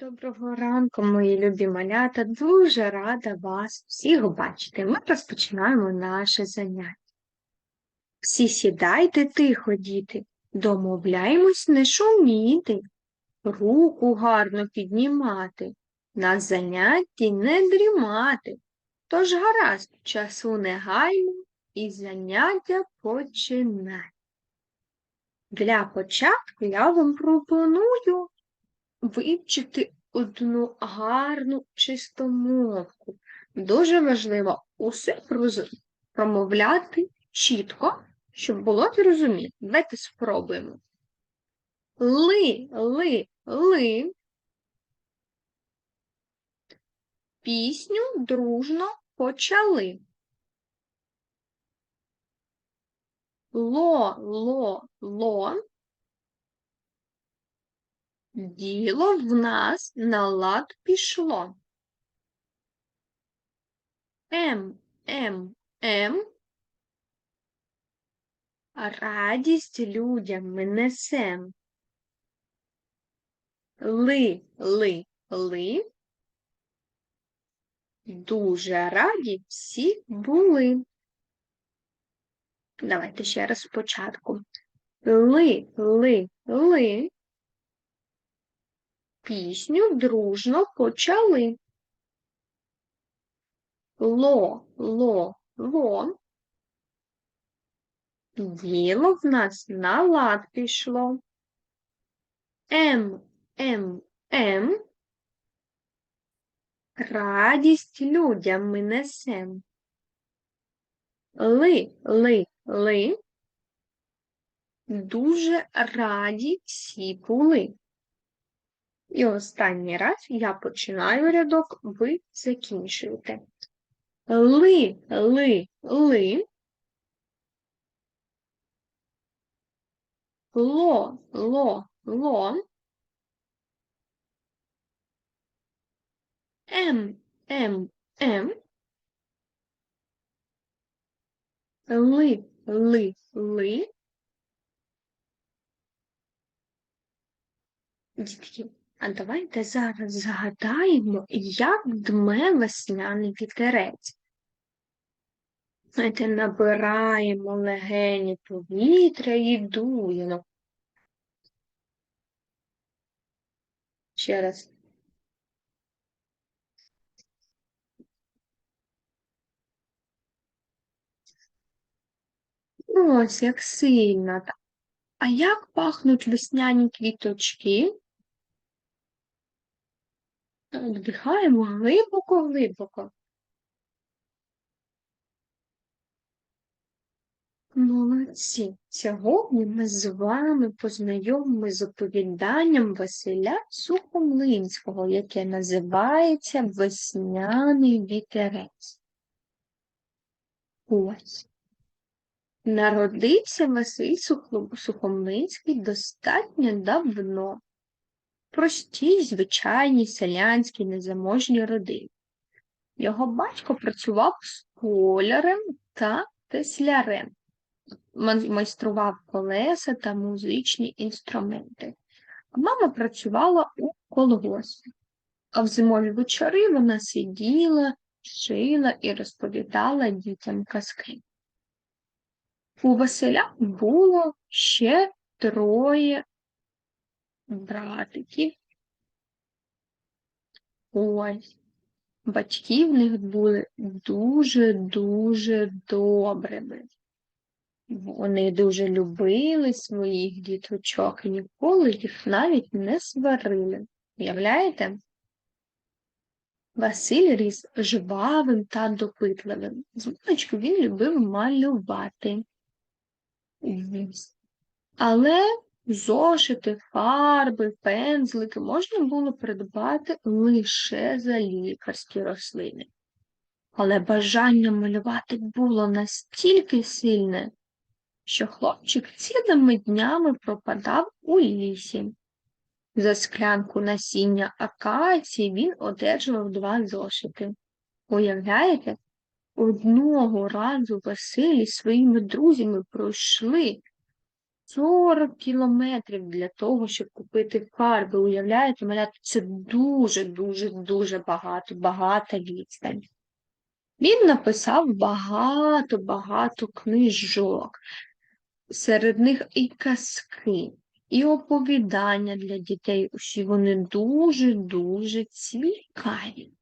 Доброго ранку, мої любі малята. Дуже рада вас всіх бачити. Ми розпочинаємо наше заняття. Всі сідайте тихо, діти, домовляємось не шуміти, руку гарно піднімати, на занятті не дрімати. Тож гаразд, часу не гаймо і заняття починай. Для початку я вам пропоную вивчити одну гарну чистомовку. Дуже важливо усе промовляти чітко, щоб було зрозуміло. Давайте спробуємо. Ли, ли, ли. Пісню дружно почали. Ло, ло, ло. Діло в нас на лад пішло. М, М, М. Радість людям ми несем. Ли, ли, ли. Дуже раді всі були. Давайте ще раз спочатку. Ли, ли, ли пісню дружно почали. Ло, ло, ло. Діло в нас на лад пішло. М, М, М. Радість людям ми несем. Ли, ли, ли. Дуже раді всі були. І останній раз я починаю рядок, ви закінчуєте. Ли, ли, ли. Ло, ло, ло. М, М, М. Ли, ли, ли. Дітки, а давайте зараз згадаємо, як дме весняний вітерець. Знаєте, набираємо легені повітря і дуємо. Ще раз. Ось як сильно. А як пахнуть весняні квіточки? Вдихаємо глибоко-глибоко. Молодці. Сьогодні ми з вами познайомимося з оповіданням Василя Сухомлинського, яке називається Весняний вітерець. Ось. Народився Василь Сухомлинський достатньо давно простій, звичайній селянській незаможній родині. Його батько працював столярем та теслярем, майстрував колеса та музичні інструменти. Мама працювала у колгоспі, а в зимові вечори вона сиділа, шила і розповідала дітям казки. У Василя було ще троє братиків. Ось. Батьки в них були дуже-дуже добрими. Вони дуже любили своїх діточок і ніколи їх навіть не сварили. Уявляєте? Василь ріс жвавим та допитливим. З він любив малювати. Але Зошити, фарби, пензлики можна було придбати лише за лікарські рослини. Але бажання малювати було настільки сильне, що хлопчик цілими днями пропадав у лісі. За склянку насіння акації він одержував два зошити. Уявляєте, одного разу Василій своїми друзями пройшли 40 кілометрів для того, щоб купити фарби. Уявляєте, малята, це дуже-дуже дуже багато, багата відстань. Він написав багато-багато книжок. Серед них і казки, і оповідання для дітей. Усі вони дуже-дуже цікаві.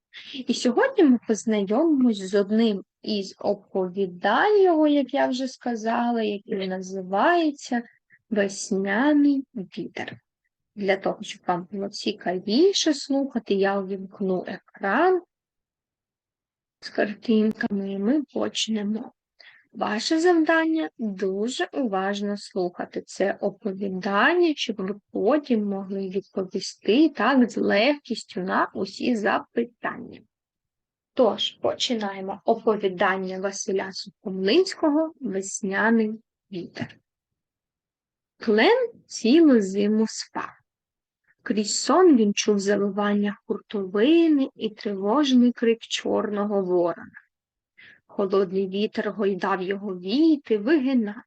І сьогодні ми познайомимось з одним із оповідань його, як я вже сказала, який називається Весняний вітер. Для того, щоб вам було цікавіше слухати, я увімкну екран з картинками, і ми почнемо. Ваше завдання дуже уважно слухати це оповідання, щоб ви потім могли відповісти так з легкістю на усі запитання. Тож, починаємо оповідання Василя Сухомлинського Весняний вітер. Клен цілу зиму спав. Крізь сон він чув завивання хуртовини і тривожний крик Чорного ворона. Холодний вітер гойдав його віти, вигинав.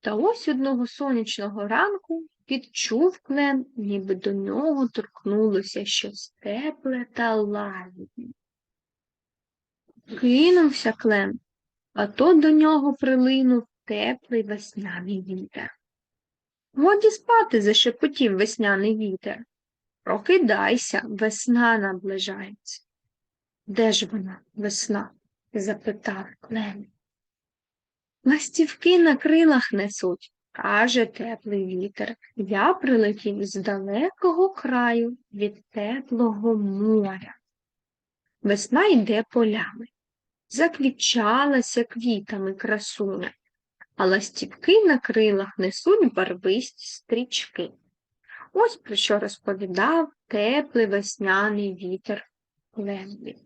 Та ось одного сонячного ранку відчув клен, ніби до нього торкнулося щось тепле та лагідне. Кинувся клен, а то до нього прилинув теплий весняний вітер. Годі спати, зашепотів весняний вітер. Прокидайся, весна наближається. Де ж вона, весна? запитав Клен. Ластівки на крилах несуть, каже теплий вітер. Я прилетів з далекого краю від теплого моря. Весна йде полями, заквічалася квітами красуня, а ластівки на крилах несуть барвисті стрічки. Ось про що розповідав теплий весняний вітер Ленві.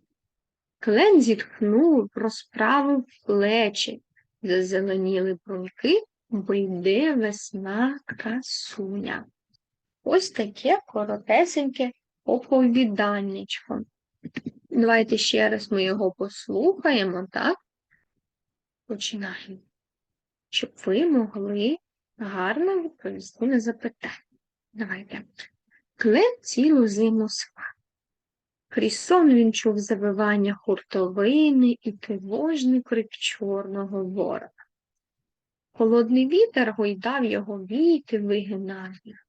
Клен зітхнув, розправив плечі, зазеленіли бруньки, бо йде весна красуня. Ось таке коротесеньке оповіданнячко. Давайте ще раз ми його послухаємо, так? Починаємо. Щоб ви могли гарно відповісти на запитання. Давайте. Клен цілу зиму спав. Крізь сон він чув завивання хуртовини і тривожний крик чорного ворога. Холодний вітер гойдав його віти вигинання.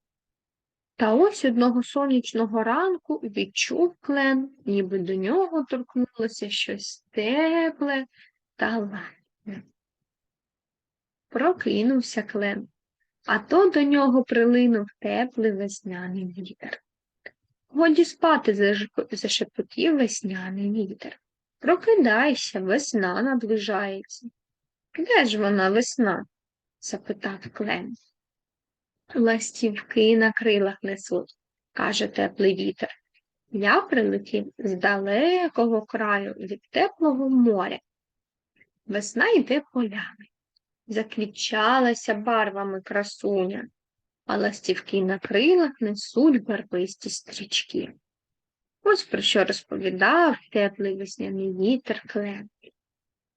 Та ось одного сонячного ранку відчув клен, ніби до нього торкнулося щось тепле та лагідне. Прокинувся клен, а то до нього прилинув теплий весняний вітер. Годі спати зашепотів весняний вітер. Прокидайся, весна наближається. Де ж вона весна? запитав Клен. Ластівки на крилах несуть, каже теплий вітер. Я прилетів з далекого краю від теплого моря. Весна йде полями, заквічалася барвами красуня, а ластівки на крилах несуть барвисті стрічки. Ось про що розповідав теплий весняний вітер Клен.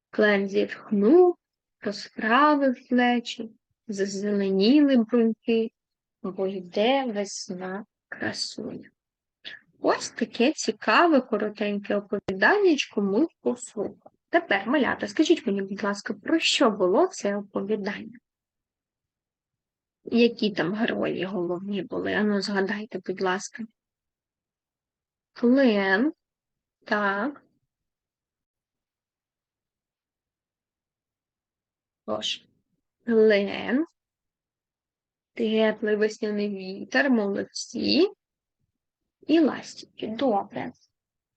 Клен зітхнув, розправив плечі, зазеленіли бруньки, бо йде весна красуня. Ось таке цікаве, коротеньке оповіданнячко ми послухали. Тепер, малята, скажіть мені, будь ласка, про що було це оповідання? Які там герої головні були? Ану, згадайте, будь ласка. Клен. Так. Тож, Клен. Теплий весняний вітер, молодці. І ластівки. Добре.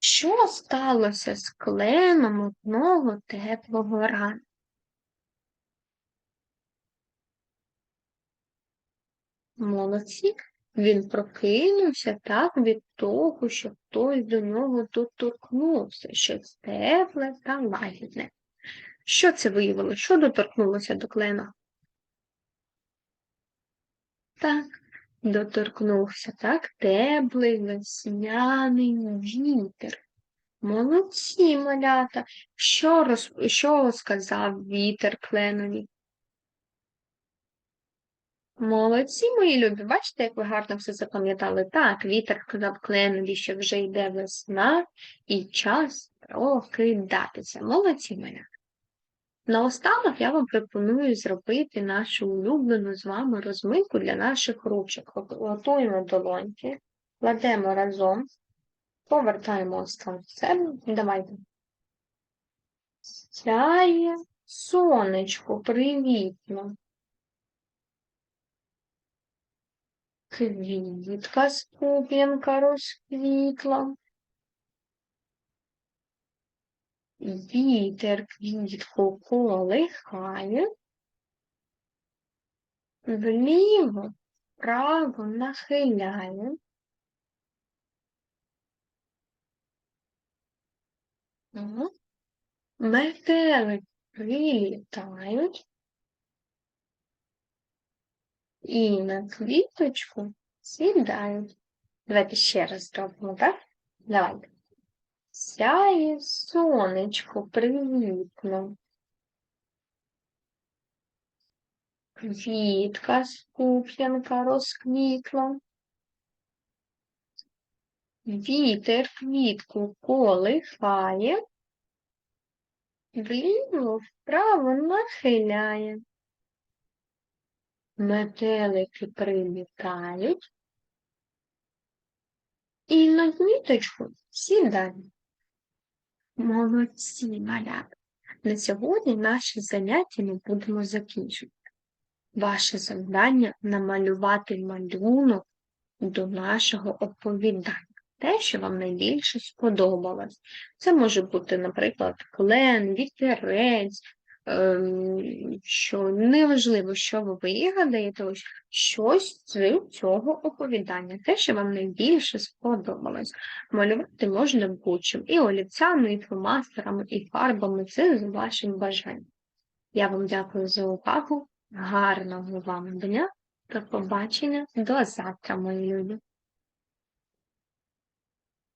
Що сталося з кленом одного теплого ранку? Молодці. Він прокинувся так від того, що хтось до нього доторкнувся, щось тепле та лагідне. Що це виявило? Що доторкнулося до клена? Так, доторкнувся так теплий весняний вітер. Молодці малята. Що роз... що сказав вітер кленові? Молодці, мої любі, бачите, як ви гарно все запам'ятали? Так, вітер сказав кленові, що вже йде весна і час прокидатися. Молодці мене. Наостанок я вам пропоную зробити нашу улюблену з вами розминку для наших ручок. Готуємо долоньки, кладемо разом, повертаємо себе. Давайте. Сяє сонечко, привітно. Квітка з пуп'янка розквітла. Вітер квітку колихає. Вліво, вправо нахиляє. Ага. Метелик прилітають. І на квіточку сідають. Давайте ще раз зробимо, так? Давайте. Сяє сонечко привітно. Квітка з пуп'янка розквітла. Вітер квітку колихає, вліво вправо нахиляє. Метелики прилітають і на квіточку сідають. Молодці, малята! На сьогодні наше заняття ми будемо закінчувати. Ваше завдання намалювати малюнок до нашого оповідання. Те, що вам найбільше сподобалось. Це може бути, наприклад, клен, вітерець, що неважливо, що ви вигадаєте, ось щось з цього оповідання, те, що вам найбільше сподобалось. Малювати можна будь-чим, і олівцями, і фломастерами, і фарбами, це з вашим бажанням. Я вам дякую за увагу, гарного вам дня, до побачення, до завтра, мої люди!